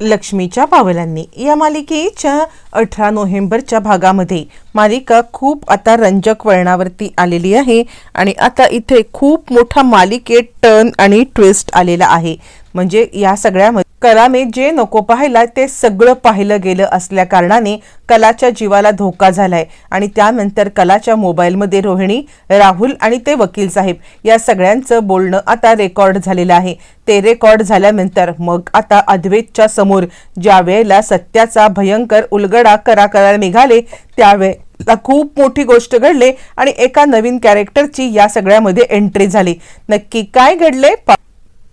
लक्ष्मीच्या पावलांनी या मालिकेच्या अठरा नोव्हेंबरच्या भागामध्ये मालिका खूप आता रंजक वळणावरती आलेली आहे आणि आता इथे खूप मोठा मालिकेत टर्न आणि ट्विस्ट आलेला आहे. म्हणजे या सगळ्यामध्ये कलामे जे नको पाहायला ते सगळं पाहिलं गेलं असल्या कारणाने कलाच्या जीवाला धोका झालाय. आणि त्यानंतर कलाच्या मोबाईलमध्ये रोहिणी राहुल आणि ते वकील साहेब या सगळ्यांचं बोलणं आता रेकॉर्ड झालेलं आहे. ते रेकॉर्ड झाल्यानंतर मग आता अद्वैतच्या समोर ज्या वेळेला सत्याचा भयंकर उलगडा करा निघाले त्यावेळेला खूप मोठी गोष्ट घडले आणि एका नवीन कॅरेक्टरची या सगळ्यामध्ये एंट्री झाली. नक्की काय घडले पा-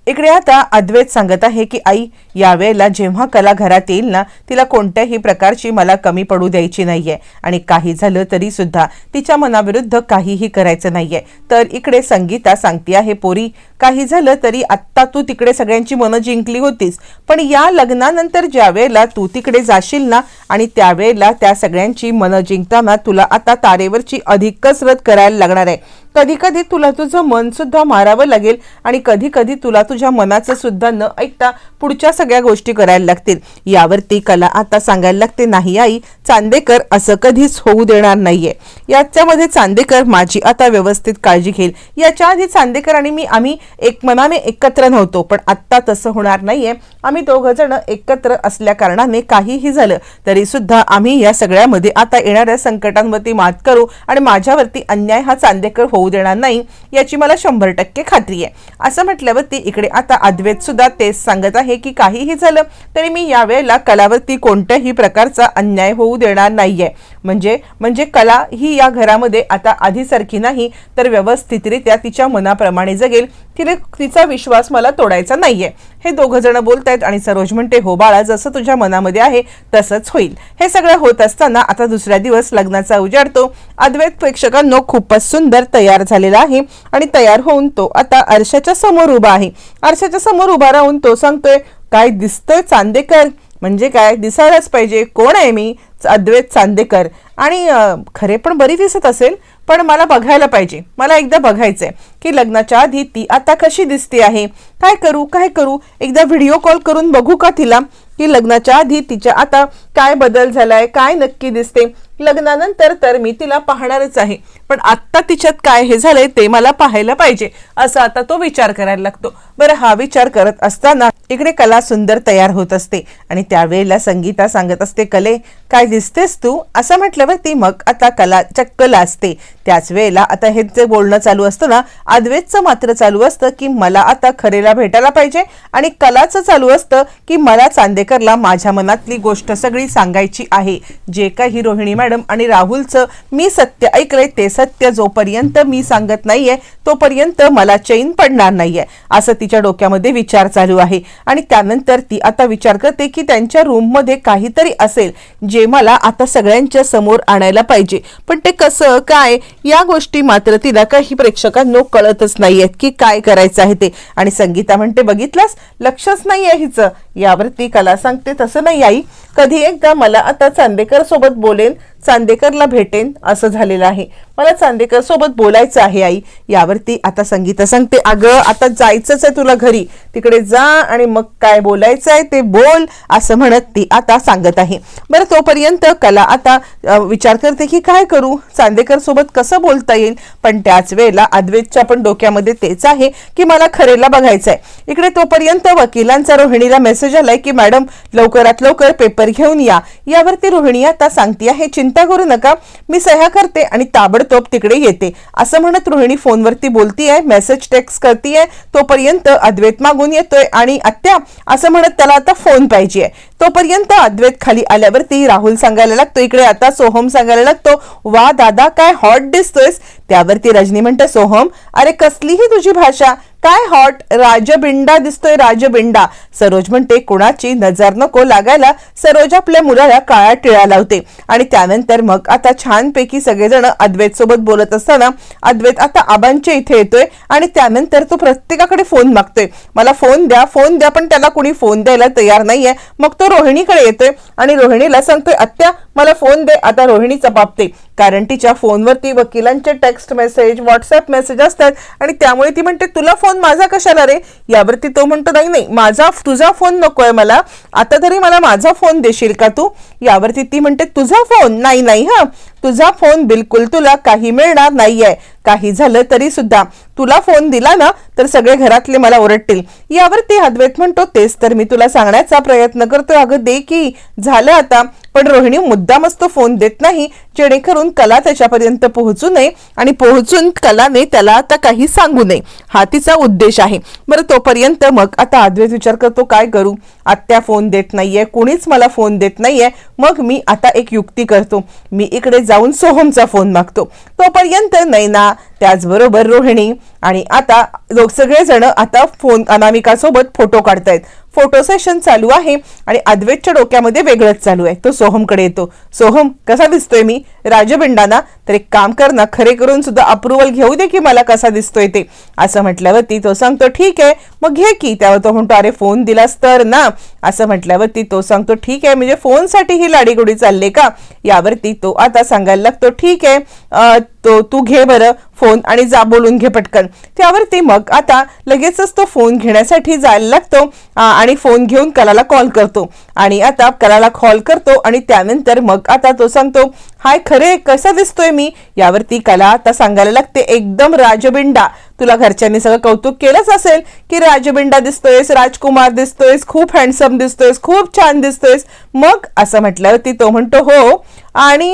इकडे आता अद्वैत सांगत आहे की आई यावेळेला जेव्हा कला घरात येईल ना तिला कोणत्याही प्रकारची मला कमी पडू द्यायची नाहीये. आणि काही झालं तरी सुद्धा तिच्या मनाविरुद्ध काहीही करायचं नाहीये. तर इकडे संगीता सांगते आहे पोरी काही झालं तरी आत्ता तू तिकडे सगळ्यांची मनं जिंकली होतीस. पण या लग्नानंतर ज्या वेळेला तू तिकडे जाशील ना आणि त्यावेळेला त्या सगळ्यांची मनं जिंकताना तुला आता तारेवरची अधिक कसरत करायला लागणार आहे. कधी कधी तुला तुझं मन सुद्धा मारावं लागेल आणि कधी कधी तुला तुझ्या मनाचं सुद्धा न ऐकता पुढच्या सगळ्या गोष्टी करायला लागतील. यावरती कला आता सांगायला लागते नाही आई चांदेकर असं कधीच होऊ देणार नाहीये. याच्यामध्ये चांदेकर माझी आता व्यवस्थित काळजी घेईल. याच्या आधी चांदेकर आणि मी आम्ही एक मनाने एकत्र नव्हतो पण आत्ता तसं होणार नाहीये. आम्ही दोघं जण एकत्र असल्या कारणाने काहीही झालं तरी सुद्धा आम्ही या सगळ्यामध्ये आता येणाऱ्या संकटांवरती मात करू आणि माझ्यावरती अन्याय हा चांदेकर होऊ देणार नाही याची मला शंभर टक्के खात्री आहे. असं म्हटल्यावरती इकडे आता अद्वैत सुद्धा तेच सांगत आहे की काहीही झालं तरी मी यावेळेला कलावरती कोणत्याही प्रकारचा अन्याय होऊ देणार नाहीये. म्हणजे म्हणजे कला ही या घरामध्ये आता आधीसारखी नाही तर व्यवस्थितरित्या तिच्या मनाप्रमाणे जगेल तिने तिचा विश्वास मला तोडायचा नाहीये. हे दोघं जण आहेत आणि सरोज म्हणते हो बाळा जसं तुझ्या मनामध्ये आहे तसंच होईल. हे सगळं होत असताना आता दुसऱ्या दिवस लग्नाचा उजाडतो. अद्वैत प्रेक्षकांनो खूपच सुंदर तयार तयार झालेला आहे आणि तयार होऊन तो आता आरशाच्या समोर उभा आहे. आरशाच्या समोर उभा राहून तो सांगतोय काय दिसतोय चांदेकर? म्हणजे काय? दिसायलाच पाहिजे. कोण आहे मी? अद्वैत चांदेकर. आणि खरे पण बरी दिसत असेल पण मला बघायला पाहिजे. मला एकदा बघायचंय की लग्नाच्या आधी ती आता कशी दिसते आहे? काय करू? काय करू? एकदा व्हिडिओ कॉल करून बघू का तिला? की लग्नाच्या आधी तिच्या आता काय बदल झालाय? काय नक्की दिसते? लग्नानंतर तर मी तिला पाहणारच आहे. पण आत्ता तिच्यात काय हे झालंय ते मला पाहायला पाहिजे असा आता तो विचार करायला लागतो. बरं हा विचार करत असताना इकडे कला सुंदर तयार होत असते आणि त्यावेळेला संगीता सांगत असते कले काय दिसतेस तू? असं म्हटल्यावरती मग आता कला चक्क लाजते त्याच वेळेला आता हे जे बोलणं चालू असतं ना अद्वैतचं मात्र चालू असतं की मला आता खरेला भेटायला पाहिजे आणि कलाचं चालू असतं की मला चांदेकरला माझ्या मनातली गोष्ट सगळी सांगायची आहे. जे काही रोहिणी मॅडम आणि राहुलचं मी सत्य ऐकलंय ते सत्य जोपर्यंत मी सांगत नाहीये तोपर्यंत मला चैन पडणार नाहीये असं तिच्या डोक्यामध्ये विचार चालू आहे. आणि त्यानंतर ती आता विचार करते की त्यांच्या रूममध्ये काहीतरी असेल जे मला आता सगळ्यांच्या समोर आणायला पाहिजे. पण ते कसं काय या गोष्टी मात्र तिला काही प्रेक्षकांनो कळतच नाहीयेत की काय करायचं आहे ते. आणि संगीता म्हणते बघितलास? लक्षच नाहीये हिचं. यावरती कला सांगते तसं नाही आई. कधी एकदा मला आता चांदेकर सोबत बोलेन चांदेकरला भेटेन असं झालेलं आहे. मला चांदेकर सोबत बोलायचं आहे आई. यावरती आता संगीता सांगते. अगं आता जायचंच आहे तुला घरी. तिकडे जा आणि मग काय बोलायचं आहे ते बोल असं म्हणत ती आता सांगत आहे. बरं तोपर्यंत कला आता विचार करते की काय करू? चांदेकर सोबत कसं बोलता येईल? पण त्याच वेळेला अद्वैतच्या पण डोक्यामध्ये तेच आहे की मला खरेला बघायचं आहे इकडे तोपर्यंत वकिलांचा रोहिणीला मेसेज आलाय की मॅडम लवकरात लवकर पेपर घेऊन या. यावरती रोहिणी आता सांगते आहे चिंता करू नका. मी सह्या करते आणि ताबडतोब तिकडे येते. असं म्हणत रोहिणी फोनवरती बोलतीये मेसेज टेक्स्ट करतीये तोपर्यंत अद्वैत मागून येतोय आणि आत्या असं म्हणत त्याला आता फोन पाहिजे तोपर्यंत अद्वैत खाली आल्यावरती राहुल सांगायला लागतो इकडे आता सोहम सांगायला लागतो वा दादा काय हॉट दिसतोयस. त्यावरती रजनी म्हणतं सोहम अरे कसलीही तुझी भाषा काय हॉट? राजबिंडा दिसतोय राजबिंडा. सरोज म्हणते कुणाची नजर नको लागायला. सरोज आपल्या मुलाला काळा टिळा लावते. आणि त्यानंतर मग आता छानपैकी सगळेजण अद्वैत सोबत बोलत असताना अद्वैत आता आबांच्या इथे येतोय आणि त्यानंतर तो प्रत्येकाकडे फोन मागतोय. मला फोन द्या फोन द्या पण त्याला कुणी फोन द्यायला तयार नाहीये. मग तो रोहिणीकडे येतोय आणि रोहिणीला सांगतोय आत्या मला फोन दे आता रोहिणी चपापते. कारण तिच्या फोनवरती वकिलांचे टेक्स्ट मेसेज व्हॉट्सअप मेसेज असतात आणि त्यामुळे ती म्हणते तुला फोन फोन माझा कशाला रे? यावरती तो म्हणतो नाही नाही माझा तुझा फोन नकोय मला. आता तरी मला माझा फोन देशील का तू? यावरती ती म्हणते तुझा फोन? नाही नाही हा. तुझा फोन बिलकुल तुला काही मिळणार नाहीये. काही झालं तरी सुद्धा. तुला फोन दिला ना तर सगळे घरातले मला ओरडतील. यावर ते हदवेत म्हणतो तेच तर मी तुला सांगण्याचा प्रयत्न करतो अगं दे की. झालं आता. पण रोहिणी मुद्दामच तो फोन देत नाही. जेणेकरून कला त्याच्यापर्यंत पोहोचू नये आणि पोहोचून कलाने त्याला आता काही सांगू नये. हा तिचा उद्देश आहे. बरं तोपर्यंत मग आता अद्वैत विचार करतो काय करू? आत्या फोन देत नाहीये. कोणीच मला फोन देत नाहीये. मग मी आता एक युक्ती करतो. मी इकडे जाऊन सोहमचा फोन मागतो. तोपर्यंत नैना त्याचबरोबर रोहिणी आणि आता लोक सगळेजण आता फोन अनामिकासोबत फोटो काढतायत. फोटो सेशन चालू आहे आणि अद्वैतच्या डोक्यामध्ये वेगळंच चालू आहे. तो सोहमकडे येतो. सोहम कसा दिसतोय मी? राजबिंडाना तर एक काम कर ना खरे करून सुद्धा अप्रुव्हल घेऊ दे की मला कसा दिसतोय ते. असं म्हटल्यावरती तो सांगतो ठीक आहे मग घे की. त्यावर तो म्हणतो अरे फोन दिलास तर ना. असं म्हटल्यावरती तो सांगतो ठीक आहे म्हणजे फोनसाठी ही लाडीगुडी चालले का? यावरती तो आता सांगायला लागतो ठीक आहे तो तू घे बरं. फोन आणि जा बोलून घे पटकन. त्यावरती मग आता लगेचच तो फोन घेण्यासाठी जायला लागतो आणि फोन घेऊन कलाला कॉल करतो. आणि आता कलाला कॉल करतो आणि त्यानंतर मग आता तो सांगतो हाय खरे कसा दिसतोय मी? यावरती कला आता सांगायला लागते एकदम राजबिंडा. तुला घरच्यांनी सगळं कौतुक केलंच असेल की राजबिंडा दिसतोयस राजकुमार दिसतोयस खूप हँडसम दिसतोयस खूप छान दिसतोयस. मग असं म्हटल्यावरती तो म्हणतो हो आणि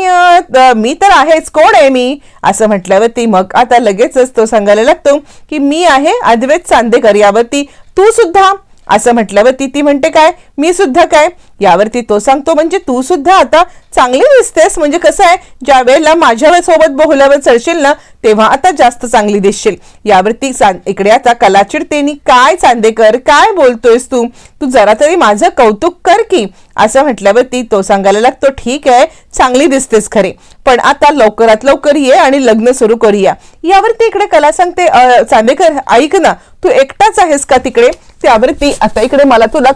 मी तर आहेच. कोण आहे मी? असं म्हटल्यावरती मग आता लगेचच तो सांगायला लागतो की मी आहे अद्वैत चांदेकर यावरती. तू सुद्धा असं म्हटल्यावरती ती म्हणते काय? मी सुद्धा काय? यावरती तो सांगतो म्हणजे तू सुद्धा आता चांगली दिसतेस? म्हणजे कसं आहे? ज्या वेळेला माझ्या सोबत बोहल्यावर चढशील ना तेव्हा आता जास्त चांगली दिसशील. यावरती इकडे आता कलाचिडतेनी काय चांदेकर? काय बोलतोयस तू? तू जरा तरी माझं कौतुक कर की. असं म्हटल्यावरती तो सांगायला लागतो ठीक आहे चांगली दिसतेस खरे पण आता लवकरात लवकर ये आणि लग्न सुरू करूया. यावरती इकडे कला सांगते चांदेकर ऐक ना तू एकटाच आहेस का तिकडे? त्यावरती आता इकडे मला तुला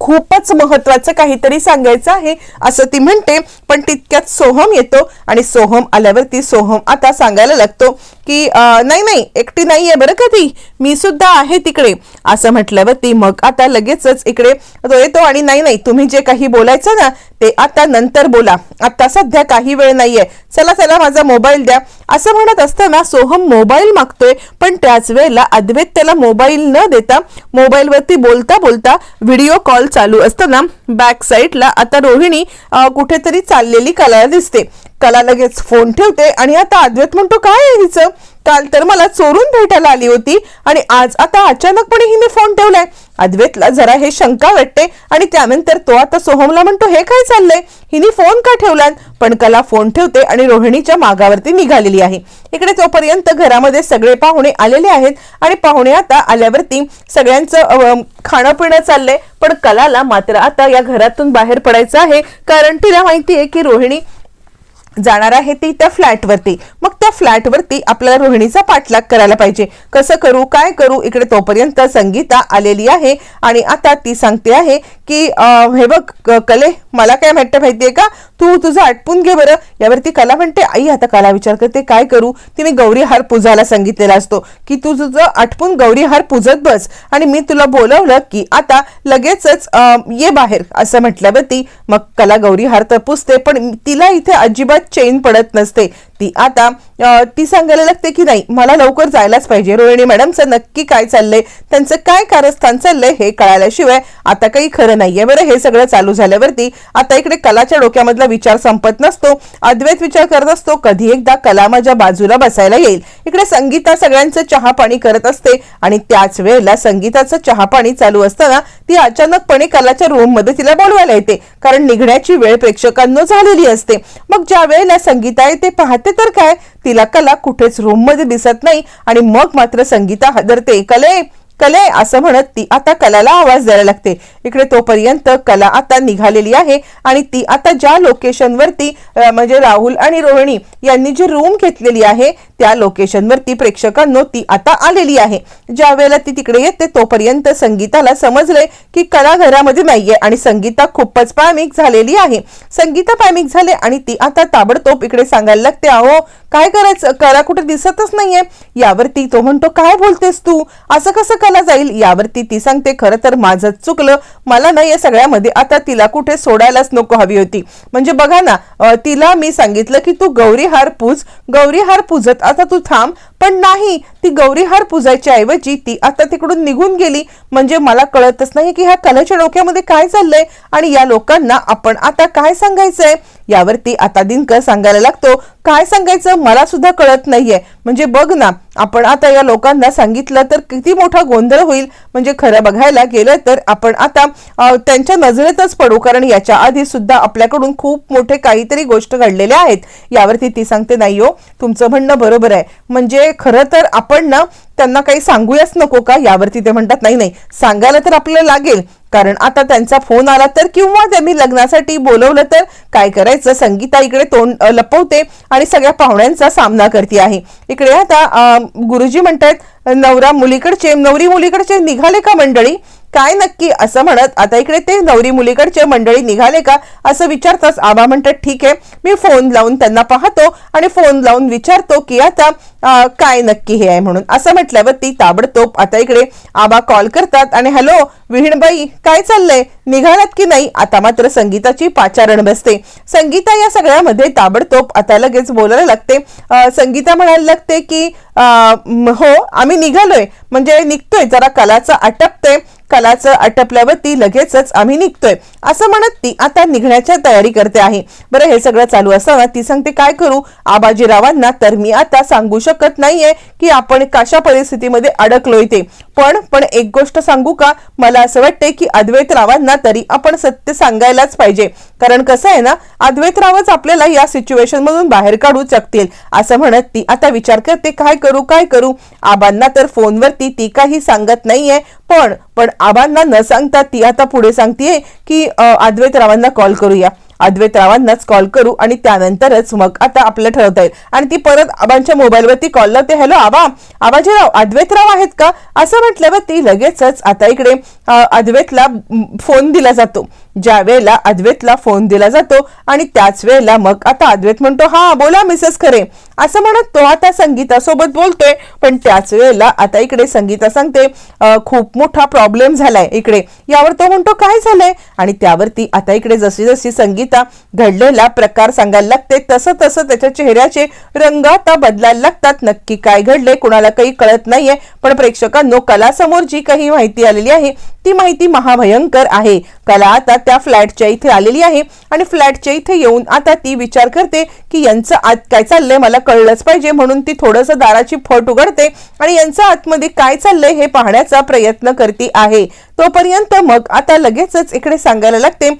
खूपच महत्वाचं काहीतरी सांगायचं आहे असं ती म्हणते. पण तितक्यात सोहम येतो आणि सोहम आल्यावरती सोहम आता सांगायला लागतो की नाही नाही एकटी नाही आहे बरं का ती? मी सुद्धा आहे तिकडे. असं म्हटल्यावरती मग आता लगेचच इकडे तो येतो आणि नाही नाही तुम्ही जे काही बोलायचं ना ते आता नंतर बोला. आता सध्या काही वेळ नाहीये. चला चला माझा मोबाईल द्या. असं म्हणत असताना सोहम मोबाईल मागतोय पण त्याच वेळेला अद्वैत त्याला मोबाईल न देता मोबाईलवरती बोलता बोलता व्हिडिओ कॉल चालू असताना बॅक साईडला आता रोहिणी कुठेतरी चाललेली कला दिसते. कला लगेच फोन ठेवते आणि आता अद्वैत म्हणतो काय आहे हिचं? काल तर मला चोरून भेटायला आली होती आणि आज आता अचानकपणे हिने फोन ठेवलाय. अद्वैतला जरा हे शंका वाटते आणि त्यानंतर तो आता सोहमला म्हणतो हे काय चाललंय? हिने फोन का ठेवला पण कला फोन ठेवते आणि रोहिणीच्या मागावरती निघालेली आहे. इकडे तोपर्यंत घरामध्ये सगळे पाहुणे आलेले आहेत आणि पाहुणे आता आल्यावरती सगळ्यांचं खाणं पिणं चाललंय. पण कलाला मात्र आता या घरातून बाहेर पडायचं आहे. कारण तिला माहिती आहे की रोहिणी जाणार आहे ती त्या फ्लॅटवरती. मग त्या फ्लॅटवरती आपल्याला रोहिणीचा पाठलाग करायला पाहिजे. कसं करू काय करू? इकडे तोपर्यंत संगीता आलेली आहे आणि आता ती सांगते आहे की हे बघ क- कले मला काय वाटतं माहितीये का? तू तुझं आटपून घे बरं. यावरती कला म्हणते आई आता कला विचार करते काय करू? तिने गौरी हार पूजायला सांगितलेला असतो की तू तुझं आटपून गौरी हार पूजत बस. आणि मी तुला बोलवलं की आता लगेचच ये बाहेर असं म्हटल्यावरती मग कला गौरी हार तर पुजते पण तिला इथे अजिबात चेन पडत नसते. ती आता ती सांगायला लागते की नाही मला लवकर जायलाच पाहिजे. रोहिणी मॅडमचं नक्की काय चाललंय? त्यांचं काय कारस्थान चाललंय हे कळाल्याशिवाय आता काही खरं नाहीये. बरं हे सगळं चालू झाल्यावरती आता इकडे कलाच्या डोक्यामधला विचार संपत नसतो. अद्वैत विचार करत असतो. कधी एकदा कला माझ्या बाजूला बसायला येईल. इकडे संगीता सगळ्यांचं चहा पाणी करत असते आणि त्याच वेळेला संगीताचं चहा पाणी चालू असताना ती अचानकपणे कलाच्या रूममध्ये तिला बोलवायला येते. कारण निघण्याची वेळ प्रेक्षकांना झालेली असते. मग ज्या वेळेला संगीता येते पाहते तर काय? तिला कला कुठेच रूममध्ये दिसत नाही आणि मग मात्र संगीता हादरते. कले! कले असं म्हणत ती आता कलाला आवाज द्यायला लागते. इकडे तोपर्यंत कला आता निघालेली आहे आणि ती आता ज्या लोकेशनवरती म्हणजे राहुल आणि रोहिणी यांनी जी रूम घेतलेली आहे त्या लोकेशनवरती प्रेक्षकांनो ती आता आलेली आहे. ज्या वेळेला ती तिकडे येते तोपर्यंत संगीताला समजले की कला घरामध्ये नाहीये आणि संगीता खूपच पॅमिक झालेली आहे. संगीता पॅमिक झाले आणि ती आता ताबडतोब इकडे सांगायला लागते अहो काय करायचं कला कुठे दिसतच नाहीये. यावरती तो म्हणतो काय बोलतेस तू? असं कसं कला जाईल यावरती ती सांगते खरं तर माझं चुकलं. मला ना या सगळ्यामध्ये. आता तिला कुठे सोडायलाच नको हवी होती. म्हणजे बघा ना तिला मी सांगितलं की तू गौरी हार पूज. गौरी हार पूजत आता तू थांब. पण नाही ती गौरीहार पूजायच्या ऐवजी ती आता तिकडून निघून गेली. म्हणजे मला कळतच नाही की ह्या कलेच्या डोक्यामध्ये काय चाललंय आणि या लोकांना आपण आता काय सांगायचंय? यावरती आता दिनकर सांगायला लागतो. काय सांगायचं मला सुद्धा कळत नाहीये. म्हणजे बघ ना आपण आता या लोकांना सांगितलं तर किती मोठा गोंधळ होईल. म्हणजे खरं बघायला गेलं तर आपण आता त्यांच्या नजरेतच पडू. कारण याच्या आधी सुद्धा आपल्याकडून खूप मोठे काहीतरी गोष्ट घडलेल्या आहेत. यावरती ती सांगते नाही हो तुमचं म्हणणं बरोबर आहे. म्हणजे खरं तर आपण ना त्यांना काही सांगूयाच नको का? यावरती ते म्हणतात नाही नाही सांगायला तर आपल्याला लागेल. कारण आता त्यांचा फोन आला तर किंवा त्यांनी लग्नासाठी बोलवलं तर काय करायचं? संगीता इकडे तोंड लपवते आणि सगळ्या पाहुण्यांचा सामना करते आहे. इकडे आता गुरुजी म्हणतात नवरा मुलीकडचे नवरी मुलीकडचे निघाले का मंडळी? काय नक्की असं म्हणत? आता इकडे ते नवरी मुलीकडचे मंडळी निघाले का? असं विचारताच आबा म्हणतात ठीक आहे मी फोन लावून त्यांना पाहतो आणि फोन लावून विचारतो की आता काय नक्की हे आहे म्हणून. असं म्हटल्यावर ती ताबडतोब आता इकडे आबा कॉल करतात आणि हॅलो विहीणबाई काय चाललंय? निघालात की नाही आता मात्र संगीताची पाचारण बसते. संगीता या सगळ्यामध्ये ताबडतोब आता लगेच बोलायला लागते. संगीता म्हणायला लागते की हो आम्ही निघालोय. म्हणजे निघतोय जरा कलाचं आटपतंय कलाचं आटपल्यावर ती लगेचच आम्ही निघतोय. असं म्हणत ती आता निघण्याच्या तयारी करते आहे. बरं हे सगळं चालू असताना ती सांगते काय करू? आबाजीरावांना तर मी आता सांगू शकत नाहीये की आपण कशा परिस्थितीमध्ये अडकलोय ते. पण पण एक गोष्ट सांगू का? मला असं वाटते की अद्वैत रावांना तरी आपण सत्य सांगायलाच पाहिजे. कारण कसं आहे ना अद्वैत रावच आपल्याला या सिच्युएशन मधून बाहेर काढू शकतील. असं म्हणत ती आता विचार करते काय करू काय करू? आबांना तर फोनवरती ती काही सांगत नाहीये. पण पण आबांना न सांगता ती आता पुढे सांगतेय की अद्वैत रावांना कॉल करूया. अद्वैत रावांनाच कॉल करू आणि त्यानंतरच मग आता आपलं ठरवता येईल. आणि ती परत आबांच्या मोबाईलवरती कॉल लावते हॅलो आबा आबाजीराव अद्वैतराव आहेत का? असं म्हटल्यावर ती लगेचच आता इकडे अद्वैतला फोन दिला जातो. ज्या वेळेला अद्वैतला फोन दिला जातो आणि त्याच वेळेला मग आता अद्वैत म्हणतो हा बोला मिसेस खरे. असं म्हणत तो आता संगीतासोबत बोलतोय पण त्याच वेळेला आता इकडे संगीता सांगते खूप मोठा प्रॉब्लेम झालाय इकडे. यावर तो म्हणतो काय झालंय? आणि त्यावरती आता इकडे जशी जशी संगीता घडलेला प्रकार सांगायला लागते तसं तसं त्याच्या चेहऱ्याचे रंग आता बदलायला लागतात. नक्की काय घडले कुणाला काही कळत नाहीये पण प्रेक्षकांनो कलासमोर जी काही माहिती आलेली आहे ती माहिती महाभयंकर आहे. कला आता त्या फ्लॅटच्या इथे आलेली आहे आणि फ्लॅटच्या इथे येऊन आता ती विचार करते की यांचं आत काय चाललंय मला कळलंच पाहिजे म्हणून ती थोडस दाराची फट उघडते आणि यांचं आतमध्ये काय चाललंय हे पाहण्याचा प्रयत्न करते आहे. तोपर्यंत मग आता लगेचच इकडे सांगायला लागते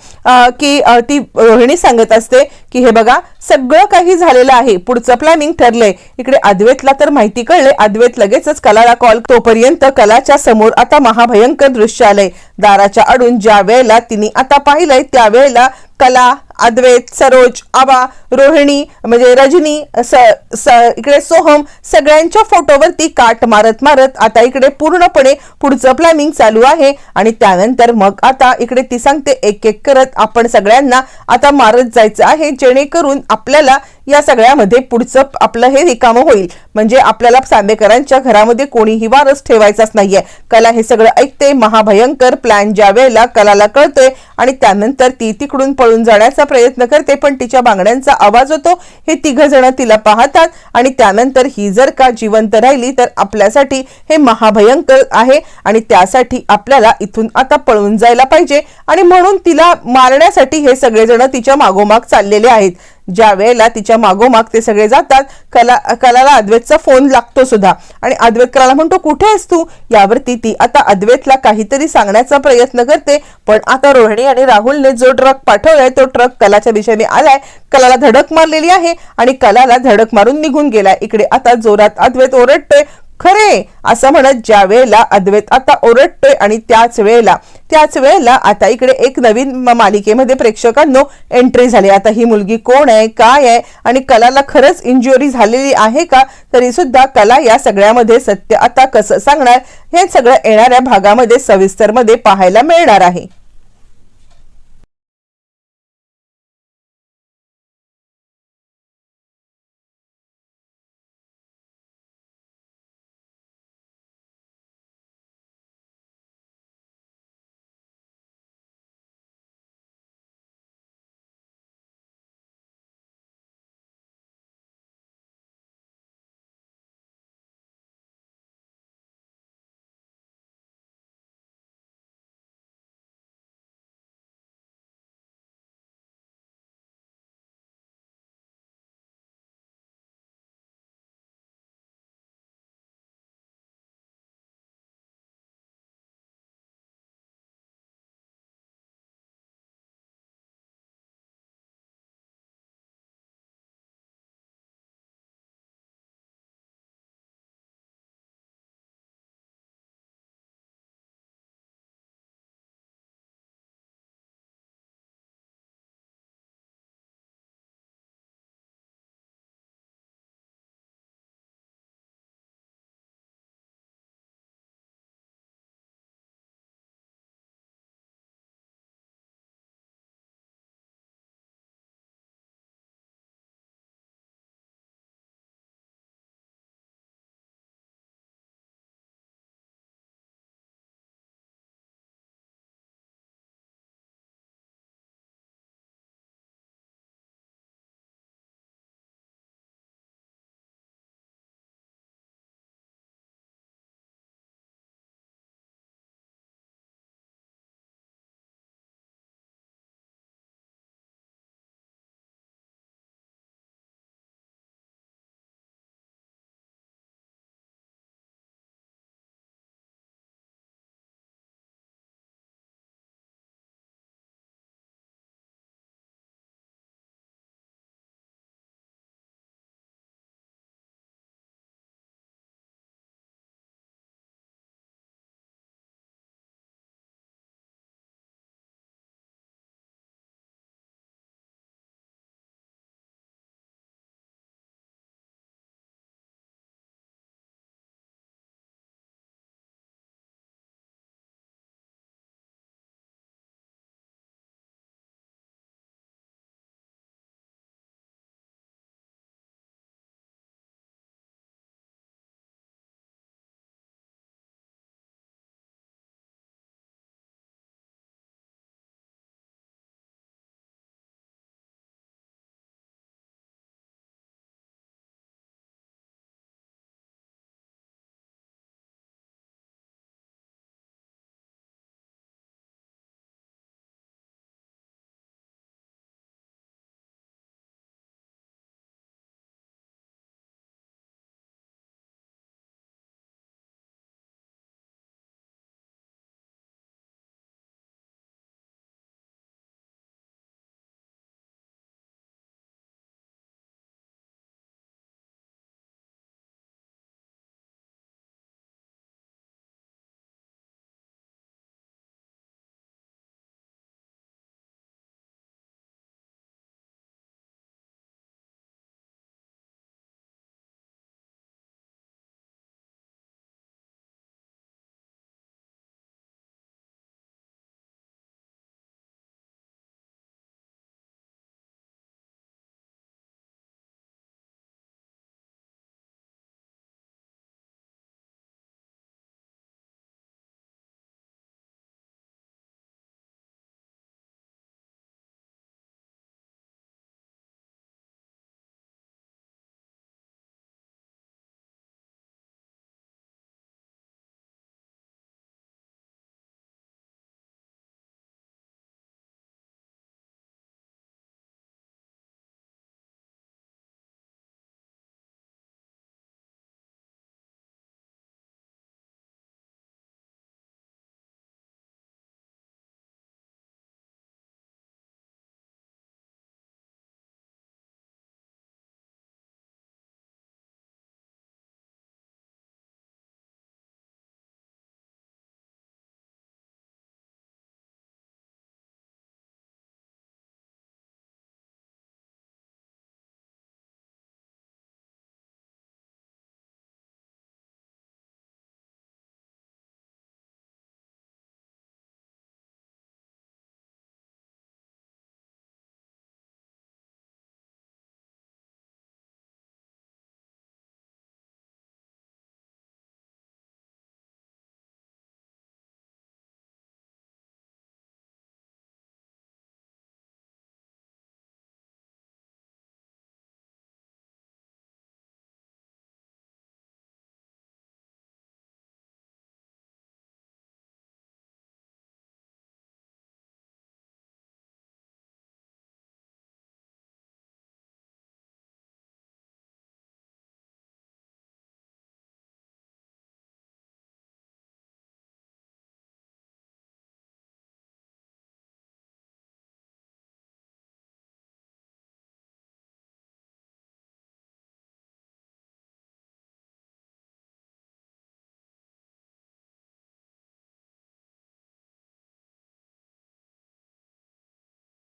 की ती रोहिणी सांगत असते की हे बघा सगळं काही झालेलं आहे. पुढचं प्लॅनिंग ठरलंय. इकडे अद्वैतला तर माहिती कळले अद्वैत लगेचच कलाला कॉल तोपर्यंत कलाच्या समोर आता महाभयंकर दृश्य आलंय दाराच्या अडून ज्या वेळेला तिने आता पाहिलंय त्यावेळेला कला अद्वैत सरोज आबा रोहिणी म्हणजे रजनी स, स, इकडे सोहम सगळ्यांच्या फोटोवरती काट मारत मारत आता इकडे पूर्णपणे पुढचं प्लॅनिंग चालू आहे. आणि त्यानंतर मग आता इकडे ती सांगते एक एक करत आपण सगळ्यांना आता मारत जायचं आहे. जेणेकरून आपल्याला या सगळ्यामध्ये पुढचं आपलं हे रिकामं होईल. म्हणजे आपल्याला सांदेकरांच्या घरामध्ये कोणीही वारस ठेवायचाच नाहीये. कला हे सगळं ऐकते महाभयंकर प्लॅन ज्या वेळेला कलाला कळतोय आणि त्यानंतर ती तिकडून पळून जाण्याचा प्रयत्न करते पण तिच्या बांगड्यांचा आवाज होतो. हे तिघ जण तिला पाहतात आणि त्यानंतर ही जर का जिवंत राहिली तर आपल्यासाठी हे महाभयंकर आहे आणि त्यासाठी आपल्याला इथून आता पळून जायला पाहिजे. आणि म्हणून तिला मारण्यासाठी हे सगळेजण तिच्या मागोमाग चाललेले आहेत. ज्या वेळेला तिच्या मागोमाग ते सगळे जातात कला कलाला अद्वैतचा फोन लागतो सुद्धा. आणि अद्वैत कलाला म्हणतो कुठे आहेस तू? यावरती ती आता अद्वैतला काहीतरी सांगण्याचा प्रयत्न करते. पण आता रोहिणी आणि राहुलने जो ट्रक पाठवलाय तो ट्रक कलाच्या दिशेने आलाय. कलाला धडक मारलेली आहे आणि कलाला धडक मारून निघून गेलाय. इकडे आता जोरात अद्वैत ओरडतोय. खरे असं म्हणत ज्या वेळेला अद्वैत आता ओरडतोय आणि त्याच वेळेला त्याच वेळेला आता इकडे एक नवीन म- मालिकेमध्ये प्रेक्षकांनो एंट्री झाली. आता ही मुलगी कोण आहे काय आहे आणि कलाला खरंच इंजुरी झालेली आहे का? तरी सुद्धा कला या सगळ्यामध्ये सत्य आता कसं सांगणार? हे सगळं येणाऱ्या भागामध्ये सविस्तरमध्ये पाहायला मिळणार आहे.